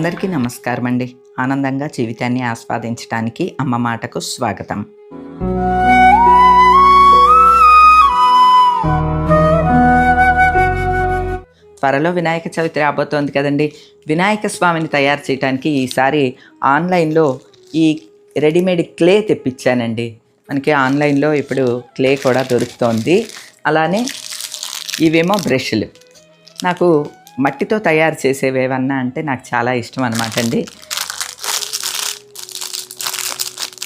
అందరికీ నమస్కారం అండి ఆనందంగా జీవితాన్ని ఆస్వాదించడానికి అమ్మ మాటకు స్వాగతం. త్వరలో వినాయక చవితి రాబోతోంది కదండి. వినాయక స్వామిని తయారు చేయడానికి ఈసారి ఆన్లైన్లో ఈ రెడీమేడ్ క్లే తెప్పించానండి. మనకి ఆన్లైన్లో ఇప్పుడు క్లే కూడా దొరుకుతోంది. అలానే ఇవేమో బ్రష్లు. నాకు మట్టితో తయారు చేసేవి ఏమన్నా అంటే నాకు చాలా ఇష్టం అనమాట అండి.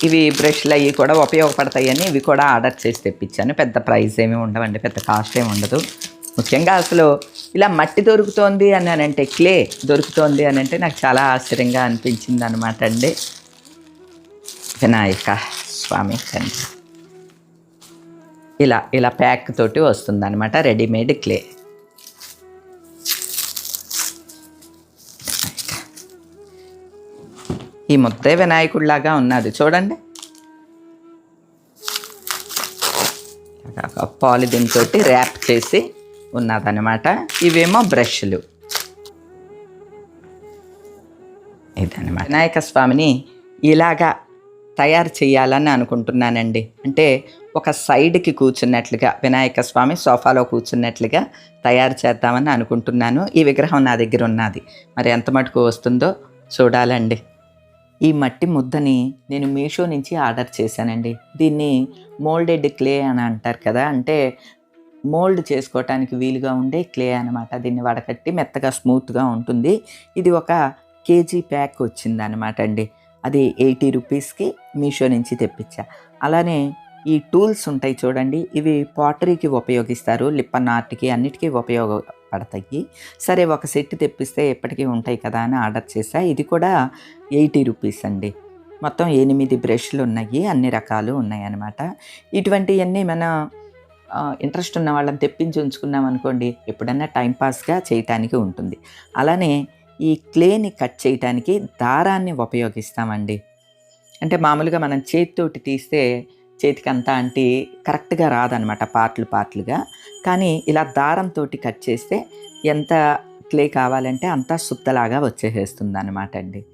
ఇవి బ్రష్లు అవి కూడా ఉపయోగపడతాయని ఇవి కూడా ఆర్డర్ చేసి తెప్పించాను. పెద్ద ప్రైస్ ఏమీ ఉండవండి పెద్ద కాస్ట్ ఏమి ఉండదు. ముఖ్యంగా అసలు ఇలా మట్టి దొరుకుతోంది అని అని అంటే క్లే దొరుకుతోంది అని అంటే నాకు చాలా ఆశ్చర్యంగా అనిపించింది అనమాట అండి. వినాయక స్వామి తండ్రి ఇలా ఇలా ప్యాక్ తోటి వస్తుంది అనమాట రెడీమేడ్ క్లే. ఈ ముద్దే వినాయకుడిలాగా ఉన్నది. చూడండి. పాలిథిన్ తోటి ర్యాప్ చేసి ఉన్నదన్నమాట. ఇవేమో బ్రష్లు. ఇదనమాట వినాయక స్వామిని ఇలాగా తయారు చేయాలని అనుకుంటున్నానండి. అంటే ఒక సైడ్కి కూర్చున్నట్లుగా వినాయక స్వామి సోఫాలో కూర్చున్నట్లుగా తయారు చేద్దామని అనుకుంటున్నాను. ఈ విగ్రహం నా దగ్గర ఉన్నది. మరి ఎంత మటుకు వస్తుందో చూడాలండి. ఈ మట్టి ముద్దని నేను మీషో నుంచి ఆర్డర్ చేశానండి. దీన్ని మోల్డెడ్ క్లే అని అంటారు కదా అంటే మోల్డ్ చేసుకోవటానికి వీలుగా ఉండే క్లే అనమాట దీన్ని వడకట్టి మెత్తగా స్మూత్గా ఉంటుంది. ఇది ఒక కేజీ ప్యాక్ వచ్చింది అనమాట అండి. అది ఎయిటీ రూపీస్కి మీషో నుంచి తెప్పించా. అలానే ఈ టూల్స్ ఉంటాయి చూడండి ఇవి పాటరీకి ఉపయోగిస్తారు లిప్పన్ ఆర్ట్కి అన్నిటికీ ఉపయోగపడతాయి. సరే ఒక సెట్ తెప్పిస్తే ఎప్పటికీ ఉంటాయి కదా అని ఆర్డర్ చేశా. ఇది కూడా ఎయిటీ రూపీస్ అండి. మొత్తం ఎనిమిది బ్రష్లు ఉన్నాయి అన్ని రకాలు ఉన్నాయి అన్నమాట ఇటువంటివన్నీ మన ఇంట్రెస్ట్ ఉన్న వాళ్ళని తెప్పించి ఉంచుకున్నాం అనుకోండి ఎప్పుడన్నా టైంపాస్గా చేయటానికి ఉంటుంది. అలానే ఈ క్లేని కట్ చేయటానికి దారాన్ని ఉపయోగిస్తామండి. అంటే మామూలుగా మనం చేతితోటి తీస్తే చేతికి అంతా అంటే కరెక్ట్గా రాదనమాట పార్ట్లు పార్ట్లుగా కానీ ఇలా దారంతో కట్ చేస్తే ఎంత క్లే కావాలంటే అంత సుత్తలాగా వచ్చేసేస్తుంది అనమాట అండి.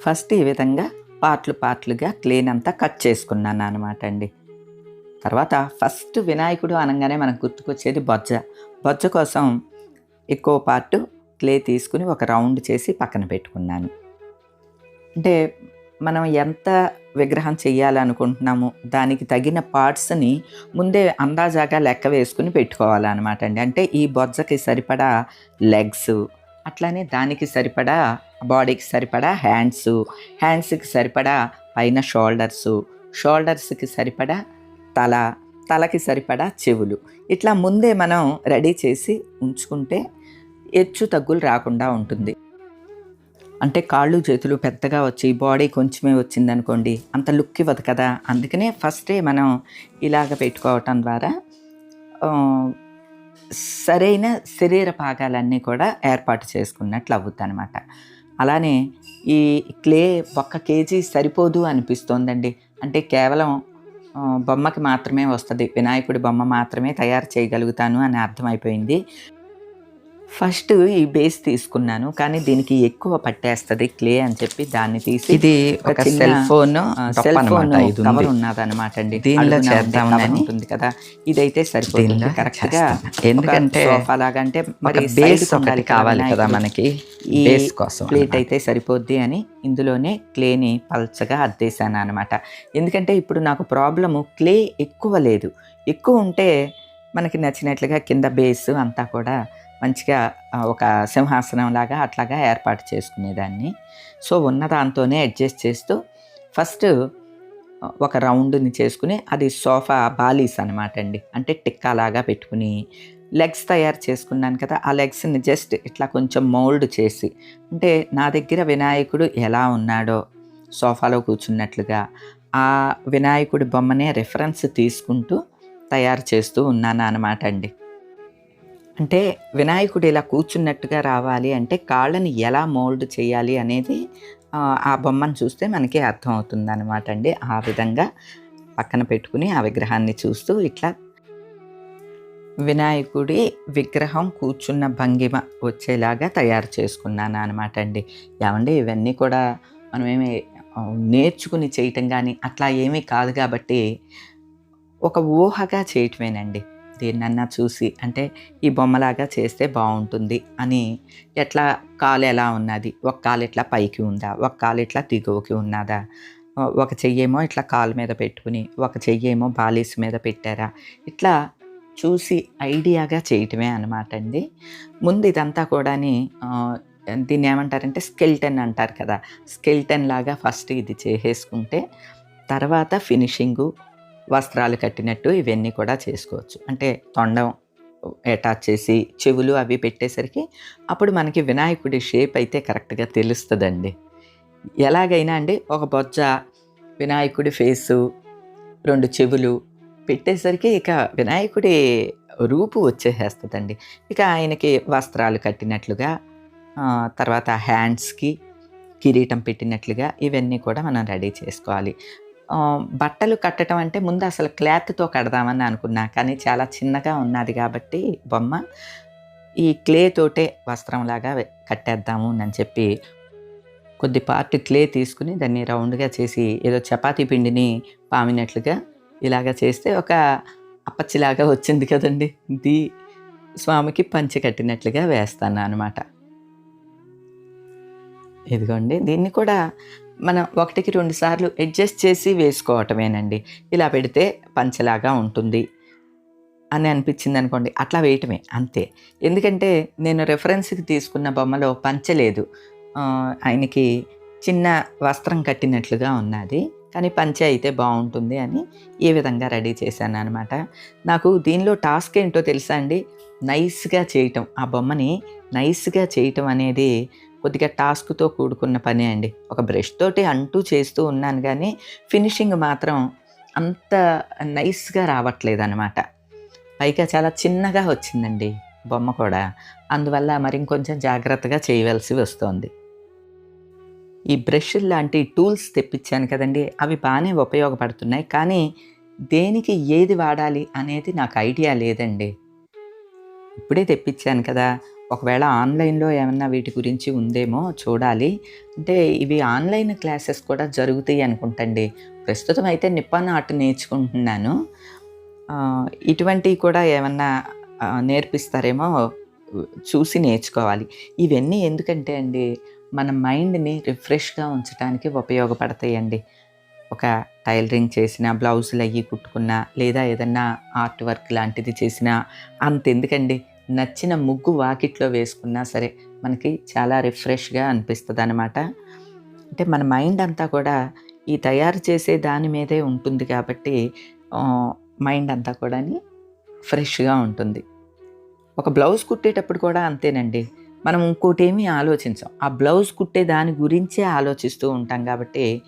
ఫస్ట్ ఈ విధంగా పార్ట్లు పార్ట్లుగా క్లేన్ అంతా కట్ చేసుకున్నాను అనమాట అండి. తర్వాత ఫస్ట్ వినాయకుడు అనగానే మనకు గుర్తుకొచ్చేది బొజ్జ. బొజ్జ కోసం ఎక్కువ పార్ట్ క్లే తీసుకుని ఒక రౌండ్ చేసి పక్కన పెట్టుకున్నాను. అంటే మనం ఎంత విగ్రహం చేయాలనుకుంటున్నాము దానికి తగిన పార్ట్స్ని ముందే అందాజాగా లెక్క వేసుకుని పెట్టుకోవాలన్నమాట అండి. అంటే ఈ బొజ్జకి సరిపడా లెగ్స్ అట్లానే దానికి సరిపడా బాడీకి సరిపడా హ్యాండ్స్ హ్యాండ్స్కి సరిపడా పైన షోల్డర్స్ షోల్డర్స్కి సరిపడా తల తలకి సరిపడా చెవులు. ఇట్లా ముందే మనం రెడీ చేసి ఉంచుకుంటే హెచ్చు తగ్గులు రాకుండా ఉంటుంది. అంటే కాళ్ళు చేతులు పెద్దగా వచ్చి బాడీ కొంచెమే వచ్చింది అనుకోండి అంత లుక్ ఇవ్వదు కదా. అందుకనే ఫస్టే మనం ఇలాగ పెట్టుకోవటం ద్వారా సరైన శరీర భాగాలన్నీ కూడా ఏర్పాటు చేసుకున్నట్లు అవుద్ది అనమాట అలానే ఈ క్లే ఒక్క కేజీ సరిపోదు అనిపిస్తోందండి. అంటే కేవలం బొమ్మకి మాత్రమే వస్తుంది. వినాయకుడి బొమ్మ మాత్రమే తయారు చేయగలుగుతాను అని అర్థమైపోయింది. ఫస్ట్ ఈ బేస్ తీసుకున్నాను కానీ దీనికి ఎక్కువ పట్టేస్తుంది క్లే అని చెప్పి దాన్ని తీసి ఇది ఒక cell phone cell phone. Cover ఉన్నదన్నమాట అండి దీనిలో ఉంటుంది కదా ఇదైతే సరిపోతుంది కరెక్ట్గా. ఎందుకంటే అంటే మరి బేస్ ఒకటి కావాలి కదా. మనకి ఈ బేస్ కోసం ప్లేట్. అయితే సరిపోద్ది అని ఇందులోనే క్లేని పల్చగా అద్దేశాను అనమాట ఎందుకంటే ఇప్పుడు నాకు ప్రాబ్లము క్లే ఎక్కువ లేదు ఎక్కువ ఉంటే మనకి నచ్చినట్లుగా కింద బేస్ అంతా కూడా మంచిగా ఒక సింహాసనం లాగా అట్లాగా ఏర్పాటు చేసుకునేదాన్ని. సో ఉన్న దాంతోనే అడ్జస్ట్ చేస్తూ ఫస్ట్ ఒక రౌండ్ని చేసుకుని అది సోఫా బాలీస్ అనమాట అండి. అంటే టిక్కాలాగా పెట్టుకుని లెగ్స్ తయారు చేసుకున్నాను కదా ఆ లెగ్స్ని జస్ట్ ఇట్లా కొంచెం మోల్డ్ చేసి అంటే నా దగ్గర వినాయకుడు ఎలా ఉన్నాడో సోఫాలో కూర్చున్నట్లుగా ఆ వినాయకుడి బొమ్మనే రెఫరెన్స్ తీసుకుంటూ తయారు చేస్తూ ఉన్నాను అనమాట అండి. అంటే వినాయకుడు ఇలా కూర్చున్నట్టుగా రావాలి అంటే కాళ్ళని ఎలా మోల్డ్ చేయాలి అనేది ఆ, బొమ్మను చూస్తే మనకి అర్థం అవుతుంది అనమాట అండి. ఆ విధంగా పక్కన పెట్టుకుని ఆ విగ్రహాన్ని చూస్తూ ఇట్లా వినాయకుడి విగ్రహం కూర్చున్న భంగిమ వచ్చేలాగా తయారు చేసుకున్నాను అనమాట అండి. ఏమండి ఇవన్నీ కూడా మనమేమి నేర్చుకుని చేయటం కానీ అట్లా ఏమీ కాదు కాబట్టి ఒక ఊహగా చేయటమేనండి. దేన్నన్నా చూసి అంటే ఈ బొమ్మలాగా చేస్తే బాగుంటుంది అని ఎట్లా కాలు ఎలా ఉన్నది ఒక కాలు ఇట్లా పైకి ఉందా ఒక కాలు ఇట్లా దిగువకి ఉన్నదా ఒక చెయ్యేమో ఇట్లా కాలు మీద పెట్టుకుని ఒక చెయ్యేమో బాలీస్ మీద పెట్టారా ఇట్లా చూసి ఐడియాగా చేయటమే అనమాట అండి. ముందు ఇదంతా కూడాని దీన్ని ఏమంటారంటే స్కెల్టన్ అంటారు కదా స్కెల్టన్ లాగా ఫస్ట్ ఇది చేసేసుకుంటే తర్వాత ఫినిషింగు వస్త్రాలు కట్టినట్టు ఇవన్నీ కూడా చేసుకోవచ్చు. అంటే తొండం అటాచ్ చేసి చెవులు అవి పెట్టేసరికి అప్పుడు మనకి వినాయకుడి షేప్ అయితే కరెక్ట్గా తెలుస్తుందండి. ఎలాగైనా అండి ఒక బొజ్జ వినాయకుడి ఫేసు రెండు చెవులు పెట్టేసరికి ఇక వినాయకుడి రూపు వచ్చేసేస్తుందండి. ఇక ఆయనకి వస్త్రాలు కట్టినట్లుగా తర్వాత హ్యాండ్స్కి కిరీటం పెట్టినట్లుగా ఇవన్నీ కూడా మనం రెడీ చేసుకోవాలి. బట్టలు కట్టడం అంటే ముందు అసలు క్లాత్తో కడదామని అనుకున్నా కానీ చాలా చిన్నగా ఉన్నది కాబట్టి బొమ్మ ఈ క్లే తోటే వస్త్రంలాగా కట్టేద్దాము అని చెప్పి కొద్ది పార్ట్ క్లే తీసుకుని దాన్ని రౌండ్గా చేసి ఏదో చపాతీ పిండిని పామినట్లుగా ఇలాగ చేస్తే ఒక అప్పచ్చిలాగా వచ్చింది కదండి. ది స్వామికి పంచి కట్టినట్లుగా వేస్తాను అనమాట ఇదిగోండి దీన్ని కూడా మనం ఒకటికి రెండు సార్లు అడ్జస్ట్ చేసి వేసుకోవటమేనండి. ఇలా పెడితే పంచలాగా ఉంటుంది అని అనిపించింది అనుకోండి అట్లా వేయటమే అంతే. ఎందుకంటే నేను రెఫరెన్స్కి తీసుకున్న బొమ్మలో పంచలేదు ఆయనకి చిన్న వస్త్రం కట్టినట్లుగా ఉన్నది కానీ పంచ అయితే బాగుంటుంది అని ఈ విధంగా రెడీ చేశాను అనమాట నాకు దీనిలో టాస్క్ ఏంటో తెలుసా అండి? నైస్గా చేయటం ఆ బొమ్మని నైస్గా చేయటం అనేది కొద్దిగా టాస్క్తో కూడుకున్న పని అండి. ఒక బ్రష్ తోటి అంటూ చేస్తూ ఉన్నాను కానీ ఫినిషింగ్ మాత్రం అంత నైస్గా రావట్లేదు అనమాట పైగా చాలా చిన్నగా వచ్చిందండి బొమ్మ కూడా. అందువల్ల మరి ఇంకొంచెం జాగ్రత్తగా చేయవలసి వస్తోంది. ఈ బ్రష్ లాంటి టూల్స్ తెప్పించాను కదండి అవి బాగానే ఉపయోగపడుతున్నాయి. కానీ దేనికి ఏది వాడాలి అనేది నాకు ఐడియా లేదండి. ఇప్పుడే తెప్పించాను కదా ఒకవేళ ఆన్లైన్లో ఏమన్నా వీటి గురించి ఉందేమో చూడాలి. అంటే ఇవి ఆన్లైన్ క్లాసెస్ కూడా జరుగుతాయి అనుకుంటండి. ప్రస్తుతం అయితే నిప్పాన్ ఆర్ట్ నేర్చుకుంటున్నాను. ఇటువంటివి కూడా ఏమన్నా నేర్పిస్తారేమో చూసి నేర్చుకోవాలి. ఇవన్నీ ఎందుకంటే అండి మన మైండ్ని రిఫ్రెష్గా ఉంచడానికి ఉపయోగపడతాయండి. ఒక టైలరింగ్ చేసిన బ్లౌజులు అవి కుట్టుకున్నా లేదా ఏదన్నా ఆర్ట్ వర్క్ లాంటిది చేసినా అంత ఎందుకండి నచ్చిన ముగ్గు వాకిట్లో వేసుకున్నా సరే మనకి చాలా రిఫ్రెష్గా అనిపిస్తుంది అనమాట అంటే మన మైండ్ అంతా కూడా ఈ తయారు చేసే దాని మీదే ఉంటుంది కాబట్టి మైండ్ అంతా కూడా ఫ్రెష్గా ఉంటుంది. ఒక బ్లౌజ్ కుట్టేటప్పుడు కూడా అంతేనండి. మనం ఇంకోటి ఏమీ ఆలోచించాం. ఆ బ్లౌజ్ కుట్టే దాని గురించే ఆలోచిస్తూ ఉంటాం కాబట్టి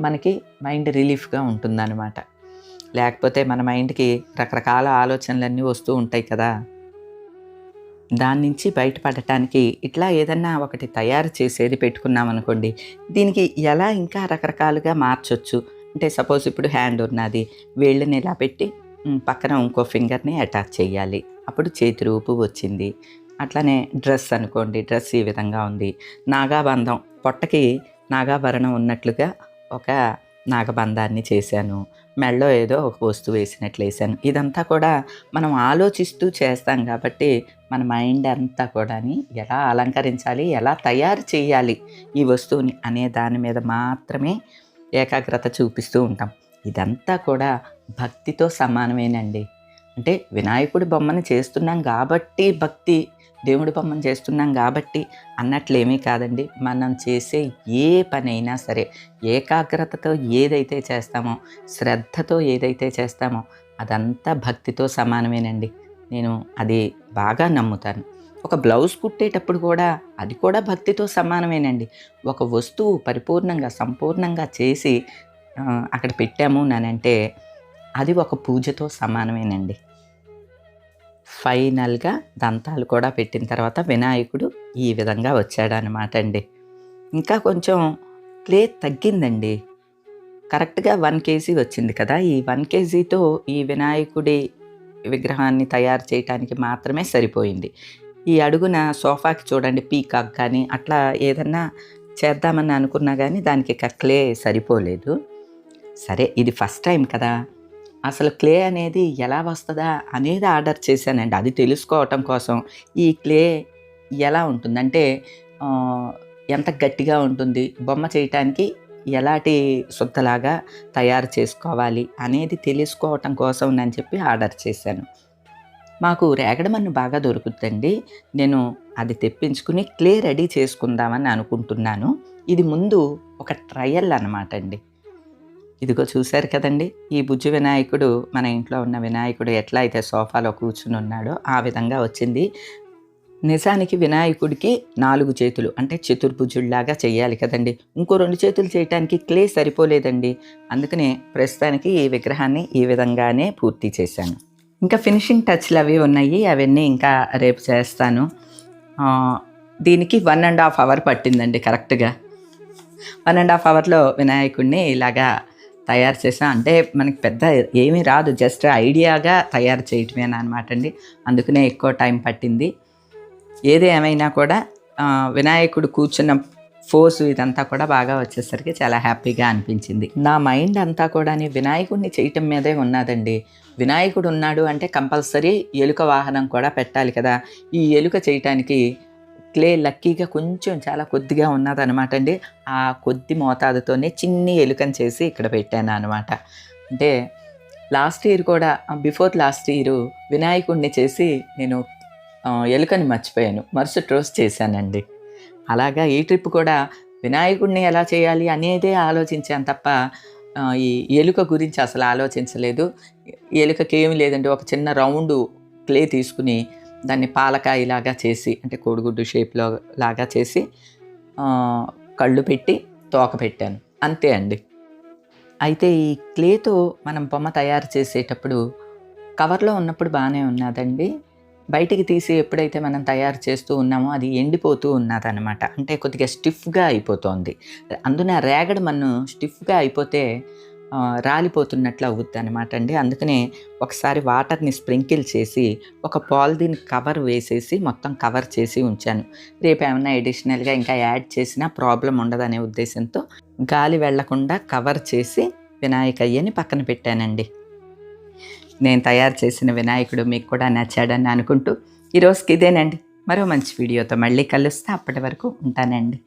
మనకి మైండ్ రిలీఫ్గా ఉంటుందన్నమాట. లేకపోతే మన మైండ్కి రకరకాల ఆలోచనలన్నీ వస్తూ ఉంటాయి కదా. దాని నుంచి బయటపడటానికి ఇట్లా ఏదన్నా ఒకటి తయారు చేసేది పెట్టుకున్నాం అనుకోండి దీనికి ఎలా ఇంకా రకరకాలుగా మార్చొచ్చు? అంటే సపోజ్ ఇప్పుడు హ్యాండ్ ఉన్నది వేళ్ళని ఇలా పెట్టి పక్కన ఇంకో ఫింగర్ని అటాచ్ చేయాలి అప్పుడు చేతి రూపు వచ్చింది. అట్లానే డ్రెస్ అనుకోండి డ్రెస్ ఈ విధంగా ఉంది. నాగాబంధం పొట్టకి నాగాభరణం ఉన్నట్లుగా ఒక నాగబంధాన్ని చేశాను. మెళ్ళో ఏదో ఒక వస్తువు వేసినట్లు వేసాను ఇదంతా కూడా మనం ఆలోచిస్తూ చేస్తాం కాబట్టి మన మైండ్ అంతా కూడా ఎలా అలంకరించాలి ఎలా తయారు చేయాలి ఈ వస్తువుని అనే దాని మీద మాత్రమే ఏకాగ్రత చూపిస్తూ ఉంటాం. ఇదంతా కూడా భక్తితో సమానమేనండి. అంటే వినాయకుడి బొమ్మను చేస్తున్నాం కాబట్టి భక్తి దేవుడి బొమ్మను చేస్తున్నాం కాబట్టి అన్నట్లేమీ కాదండి. మనం చేసే ఏ పనైనా సరే ఏకాగ్రతతో ఏదైతే చేస్తామో శ్రద్ధతో ఏదైతే చేస్తామో అదంతా భక్తితో సమానమేనండి. నేను అది బాగా నమ్ముతాను. ఒక బ్లౌజ్ కుట్టేటప్పుడు కూడా అది కూడా భక్తితో సమానమేనండి. ఒక వస్తువు పరిపూర్ణంగా సంపూర్ణంగా చేసి అక్కడ పెట్టాము నానంటే అది ఒక పూజతో సమానమేనండి. ఫైనల్గా దంతాలు కూడా పెట్టిన తర్వాత వినాయకుడు ఈ విధంగా వచ్చాడనమాట అండి. ఇంకా కొంచెం క్లే తగ్గిందండి. కరెక్ట్గా వన్ కేజీ వచ్చింది కదా ఈ వన్ కేజీతో ఈ వినాయకుడి విగ్రహాన్ని తయారు చేయటానికి మాత్రమే సరిపోయింది. ఈ అడుగున సోఫాకి చూడండి పీకాక్ కానీ అట్లా ఏదన్నా చేద్దామని అనుకున్నా కానీ దానికి ఇక క్లే సరిపోలేదు. సరే ఇది ఫస్ట్ టైం కదా. అసలు క్లే అనేది ఎలా వస్తుందా అనేది ఆర్డర్ చేశానండి. అది తెలుసుకోవటం కోసం ఈ క్లే ఎలా ఉంటుందంటే ఎంత గట్టిగా ఉంటుంది? బొమ్మ చేయటానికి ఎలాంటి శుద్ధలాగా తయారు చేసుకోవాలి అనేది తెలుసుకోవటం కోసం అని చెప్పి ఆర్డర్ చేశాను. మాకు రేగడమన్ను బాగా దొరుకుతుందండి. నేను అది తెప్పించుకుని క్లే రెడీ చేసుకుందామని అనుకుంటున్నాను. ఇది ముందు ఒక ట్రయల్ అనమాట అండి. ఇదిగో చూశారు కదండి ఈ బుజ్జి వినాయకుడు మన ఇంట్లో ఉన్న వినాయకుడు ఎట్లా అయితే సోఫాలో కూర్చుని ఉన్నాడో ఆ విధంగా వచ్చింది. నిజానికి వినాయకుడికి నాలుగు చేతులు అంటే చతుర్భుజుల్లాగా చేయాలి కదండి. ఇంకో రెండు చేతులు చేయటానికి క్లే సరిపోలేదండి. అందుకనే ప్రస్తుతానికి ఈ విగ్రహాన్ని ఈ విధంగానే పూర్తి చేశాను. ఇంకా ఫినిషింగ్ టచ్లు అవి ఉన్నాయి అవన్నీ ఇంకా రేపు చేస్తాను. దీనికి వన్ అండ్ హాఫ్ అవర్ పట్టిందండి కరెక్ట్గా. వన్ అండ్ హాఫ్ అవర్లో వినాయకుడిని ఇలాగా తయారు చేసాం. అంటే మనకి పెద్ద ఏమీ రాదు. జస్ట్ ఐడియాగా తయారు చేయటమే అనమాట అండి. అందుకనే ఎక్కువ టైం పట్టింది. ఏది ఏమైనా కూడా వినాయకుడు కూర్చున్న ఫోర్స్ ఇదంతా కూడా బాగా వచ్చేసరికి చాలా హ్యాపీగా అనిపించింది. నా మైండ్ అంతా కూడా వినాయకుడిని చేయటం మీదే ఉన్నదండి. వినాయకుడు ఉన్నాడు అంటే కంపల్సరీ ఎలుక వాహనం కూడా పెట్టాలి కదా. ఈ ఎలుక చేయటానికి క్లే లక్కీగా కొంచెం చాలా కొద్దిగా ఉన్నదనమాట అండి. ఆ కొద్ది మోతాదుతోనే చిన్ని ఎలుకని చేసి ఇక్కడ పెట్టాను అనమాట అంటే లాస్ట్ ఇయర్ కూడా బిఫోర్ లాస్ట్ ఇయర్ వినాయకుడిని చేసి నేను ఎలుకని మర్చిపోయాను. మరుసటి రోజు చేశానండి. అలాగా ఈ ట్రిప్ కూడా వినాయకుడిని ఎలా చేయాలి అనేదే ఆలోచించాను తప్ప ఈ ఎలుక గురించి అసలు ఆలోచించలేదు. ఎలుకకి ఏమి లేదండి. ఒక చిన్న రౌండ్ క్లే తీసుకుని దాన్ని పాలకాయలాగా చేసి అంటే కోడిగుడ్డు షేప్లో లాగా చేసి కళ్ళు పెట్టి తోక పెట్టాను. అంతే అండి. అయితే ఈ క్లేతో మనం బొమ్మ తయారు చేసేటప్పుడు కవర్లో ఉన్నప్పుడు బాగానే ఉన్నదండి. బయటికి తీసి ఎప్పుడైతే మనం తయారు చేస్తూ ఉన్నామో అది ఎండిపోతూ ఉన్నదనమాట అంటే కొద్దిగా స్టిఫ్గా అయిపోతుంది. అందున రేగడ మన్ను స్టిఫ్గా అయిపోతే రాలిపోతున్నట్లు అవుద్ది అనమాట అండి. అందుకనే ఒకసారి వాటర్ని స్ప్రింకిల్ చేసి ఒక పాలిథిన్ కవర్ వేసేసి మొత్తం కవర్ చేసి ఉంచాను. రేపు ఏమైనా ఎడిషనల్గా ఇంకా యాడ్ చేసినా ప్రాబ్లం ఉండదనే ఉద్దేశంతో గాలి వెళ్ళకుండా కవర్ చేసి వినాయకయ్యని పక్కన పెట్టానండి. నేను తయారు చేసిన వినాయకుడు మీకు కూడా నచ్చాడని అనుకుంటూ ఈరోజుకి ఇదేనండి. మరో మంచి వీడియోతో మళ్ళీ కలుస్తే. అప్పటి వరకు ఉంటానండి.